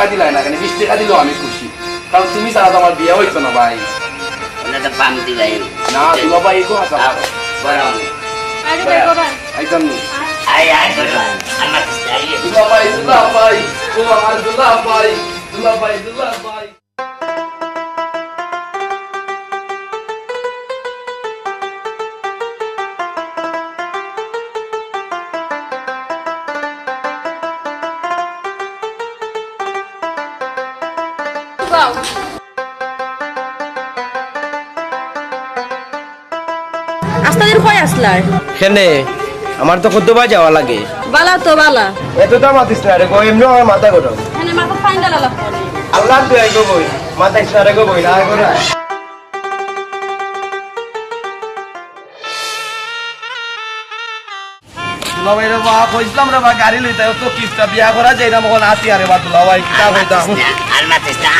টাকা দিলাই না কেন? বিশ টাকা দিলেও আমি খুশি। কারণ তুমি ছাড়া তো আমার বিয়ে হইতো না ভাই। পাম দিলাই। না দুলা ভাই এগো আসা বরং। আরে বের করান একদম। আই আই আমার স্টাইল। দুলা ভাই দুলা ভাই ও আমার দুলা ভাই দুলা ভাই দুলা ভাই যাও। আস্তাদের কই আসলার? কেনে? আমার তো কত বা যাওয়া লাগে। বালা তো বালা। এত দাম আতিস না রে গো এমনি আমার মাথা গরম। এখানে মাথা ফাইন লাগবে আল্লাহ তুই আই গো বই মাথা ইসরা রে গো বই না করে দুলা ভাই রে বা কইছিলাম রে বা গাড়ি লইতে তো কিস্তা বিয়া করা যাই না মগন আতি আরে বা দুলা ভাই কিতা কইতাম আর মাতে আটাও বালা গরম লাগে রে বা কিতা কইতাম? তোমার মাইকে গেলে সব দুলা ভাই বিয়া করা যাই না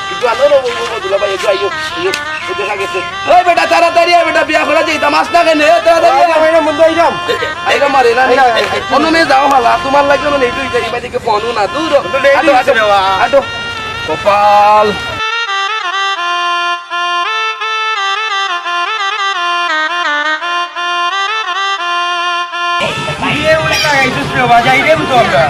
তোমার লাগবে মানে এইটুই যাই এবার না দূর কপাল বিয়ে উল্টা গাইছিস রে বা যাই রে তো আমরা